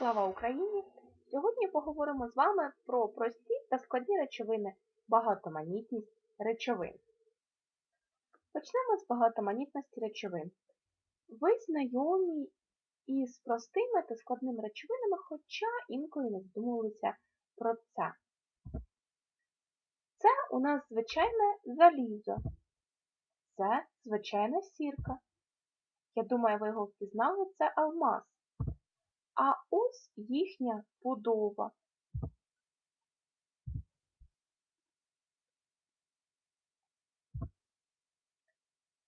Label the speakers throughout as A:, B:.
A: Слава Україні! Сьогодні поговоримо з вами про прості та складні речовини, багатоманітність речовин. Почнемо з багатоманітності речовин. Ви знайомі із простими та складними речовинами, хоча інколи не задумувалися про це. Це у нас звичайне залізо. Це звичайна сірка. Я думаю, ви його впізнали, це алмаз. А ось їхня будова.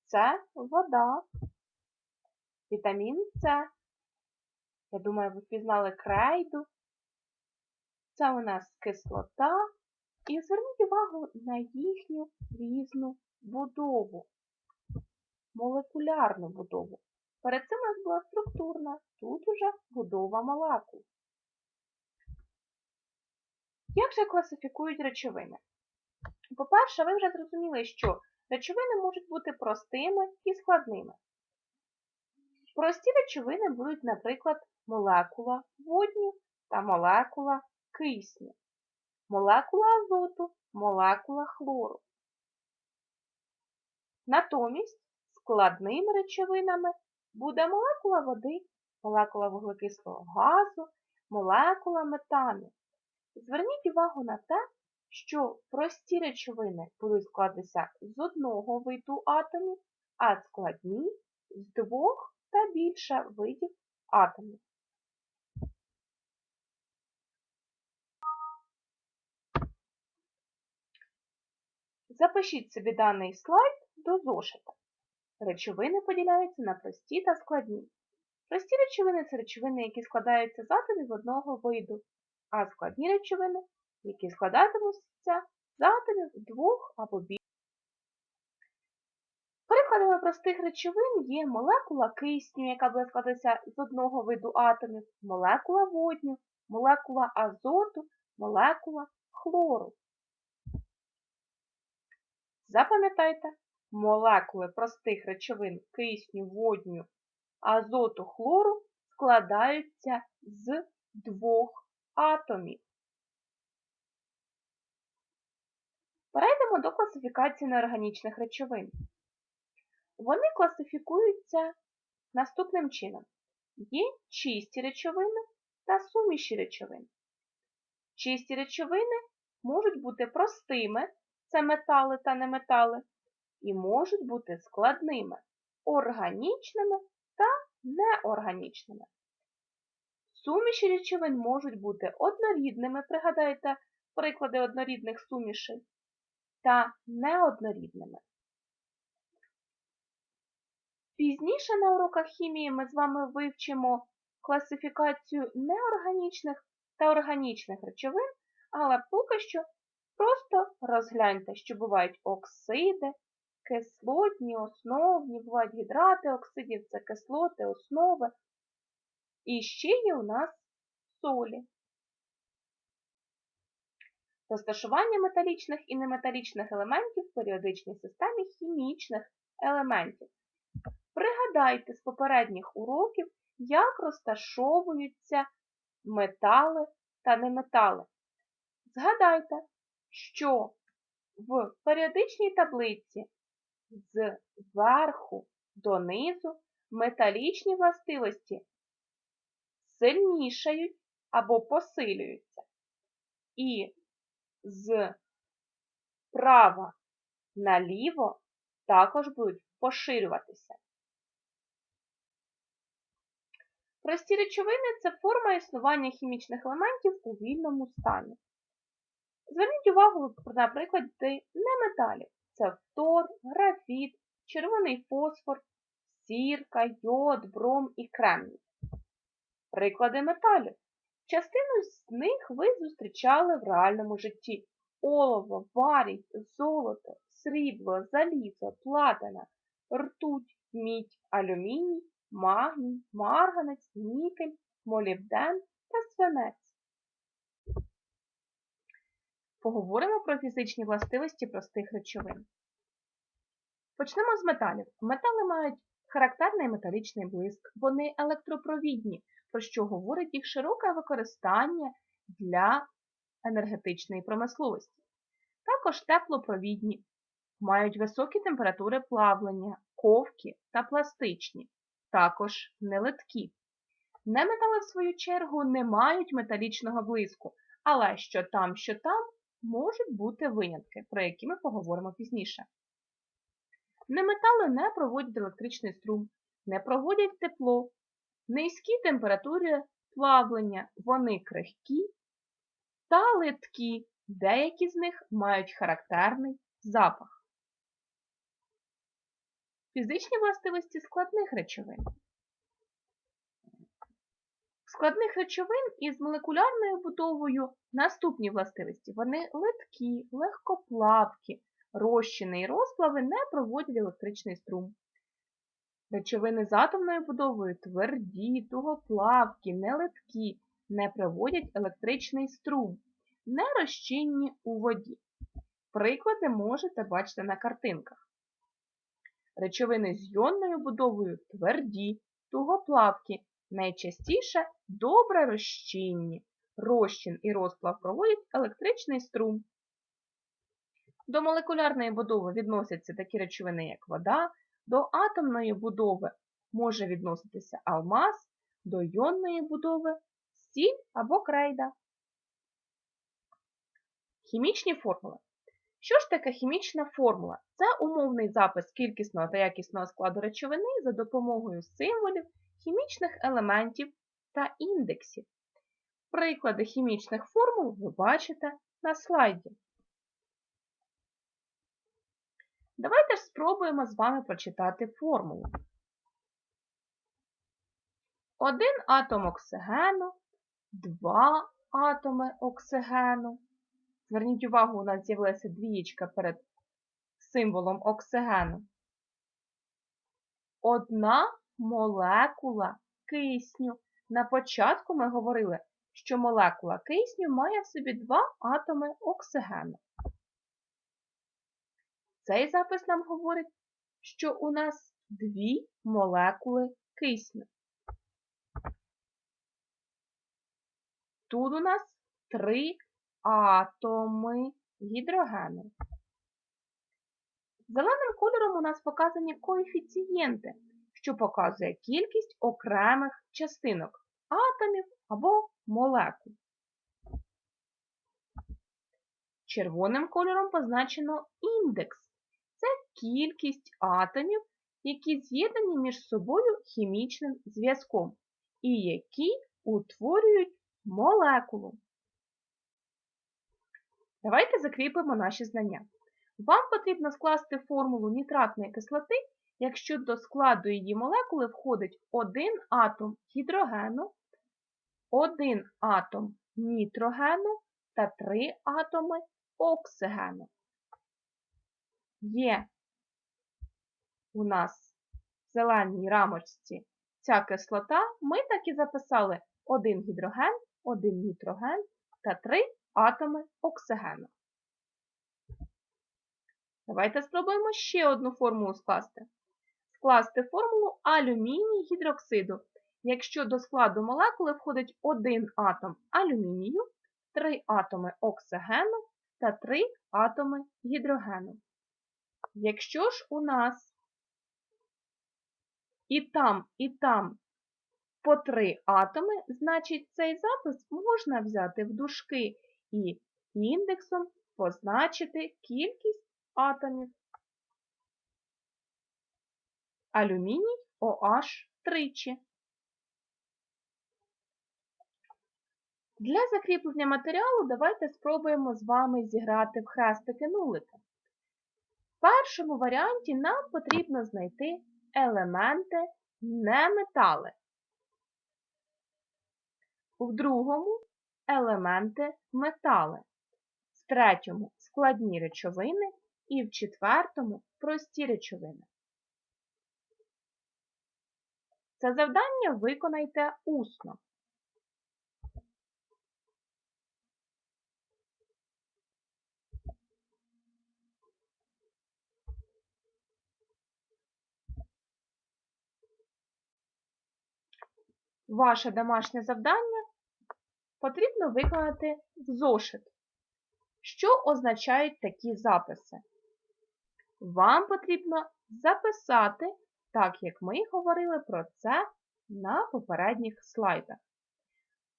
A: Це вода, вітамін С. Я думаю, ви впізнали крейду. Це у нас кислота. І зверніть увагу на їхню різну будову, молекулярну будову. Перед цим у нас була структурна, тут уже будова молекул. Як же класифікують речовини? По-перше, ви вже зрозуміли, що речовини можуть бути простими і складними. Прості речовини будуть, наприклад, молекула водню та молекула кисню, молекула азоту, молекула хлору. Натомість складними речовинами буде молекула води, молекула вуглекислого газу, молекула метану. Зверніть увагу на те, що прості речовини будуть складатися з одного виду атомів, а складні з двох та більше видів атомів. Запишіть собі даний слайд до зошита. Речовини поділяються на прості та складні. Прості речовини це речовини, які складаються з атомів одного виду, а складні речовини, які складатимуться з атомів двох або більше. Прикладами простих речовин є молекула кисню, яка буде складатися з одного виду атомів, молекула водню, молекула азоту, молекула хлору. Запам'ятайте, молекули простих речовин кисню, водню, азоту, хлору складаються з двох атомів. Перейдемо до класифікації неорганічних речовин. Вони класифікуються наступним чином. Є чисті речовини та суміші речовин. Чисті речовини можуть бути простими, це метали та неметали, і можуть бути складними, органічними та неорганічними. Суміші речовин можуть бути однорідними, пригадайте приклади однорідних сумішей, та неоднорідними. Пізніше на уроках хімії ми з вами вивчимо класифікацію неорганічних та органічних речовин, але поки що просто розгляньте, що бувають оксиди, кислотні, основні, бувають гідрати оксидів, це кислоти, основи. І ще є у нас солі. Розташування металічних і неметалічних елементів в періодичній системі хімічних елементів. Пригадайте з попередніх уроків, як розташовуються метали та неметали. Згадайте, що в періодичній таблиці з верху до низу металічні властивості сильнішають або посилюються. І з права наліво також будуть поширюватися. Прості речовини це форма існування хімічних елементів у вільному стані. Зверніть увагу, на приклади червоний фосфор, сірка, йод, бром і кремній. Приклади металів. Частину з них ви зустрічали в реальному житті. Олово, варій, золото, срібло, залізо, платина, ртуть, мідь, алюміній, магній, марганець, нікель, молібден та свинець. Поговоримо про фізичні властивості простих речовин. Почнемо з металів. Метали мають характерний металічний блиск. Вони електропровідні, про що говорить їх широке використання для енергетичної промисловості. Також теплопровідні, мають високі температури плавлення, ковкі та пластичні, також нелиткі. Неметали, в свою чергу, не мають металічного блиску, але що там, що там, можуть бути винятки, про які ми поговоримо пізніше. Неметали не проводять електричний струм, не проводять тепло, низькі температури плавлення, вони крихкі та литкі, деякі з них мають характерний запах. Фізичні властивості складних речовин. Складних речовин із молекулярною будовою наступні властивості. Вони литкі, легкоплавкі, розчини і розплави не проводять електричний струм. Речовини з атомною будовою тверді, тугоплавкі, нелиткі, не проводять електричний струм, не розчинні у воді. Приклади можете бачити на картинках. Речовини з йонною будовою тверді, тугоплавкі, найчастіше добре розчинні. Розчин і розплав проводять електричний струм. До молекулярної будови відносяться такі речовини, як вода, до атомної будови може відноситися алмаз, до йонної будови сіль або крейда. Хімічні формули. Що ж таке хімічна формула? Це умовний запис кількісного та якісного складу речовини за допомогою символів, хімічних елементів та індексів. Приклади хімічних формул ви бачите на слайді. Давайте ж спробуємо з вами прочитати формулу. Один атом оксигену, два атоми оксигену. Зверніть увагу, у нас з'явилася двієчка перед символом оксигену. Одна молекула кисню. На початку ми говорили, що молекула кисню має в собі два атоми оксигену. Цей запис нам говорить, що у нас дві молекули кисню. Тут у нас три атоми гідрогену. Зеленим кольором у нас показані коефіцієнти, що показує кількість окремих частинок атомів або молекул. Червоним кольором позначено індекс. Це кількість атомів, які з'єднані між собою хімічним зв'язком і які утворюють молекулу. Давайте закріпимо наші знання. Вам потрібно скласти формулу нітратної кислоти, якщо до складу її молекули входить один атом гідрогену, один атом нітрогену та три атоми оксигену. Є у нас в зеленій рамочці ця кислота, ми так і записали один гідроген, один нітроген та три атоми оксигену. Давайте спробуємо ще одну формулу скласти. Скласти формулу алюміній гідроксиду, якщо до складу молекули входить один атом алюмінію, три атоми оксигену та три атоми гідрогену. Якщо ж у нас і там, і там по три атоми, значить цей запис можна взяти в дужки і індексом позначити кількість атомів. Алюміній OH тричі. Для закріплення матеріалу давайте спробуємо з вами зіграти в хрестики-нулики. Першому варіанті нам потрібно знайти елементи неметали. В другому елементи метали, в третьому складні речовини і в четвертому прості речовини. Це завдання виконайте усно. Ваше домашнє завдання потрібно виконати в зошит. Що означають такі записи? Вам потрібно записати, так як ми говорили про це на попередніх слайдах.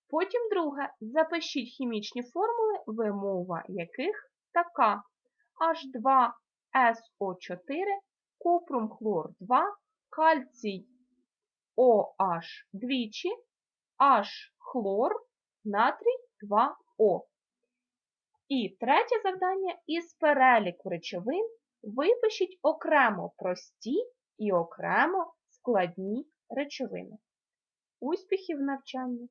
A: Потім друге, запишіть хімічні формули, вимова яких така H2SO4, купрум хлор 2, кальцій OH двічі, H хлор, натрій 2O. І третє завдання із переліку речовин випишіть окремо прості і окремо складні речовини. Успіхів в навчанні!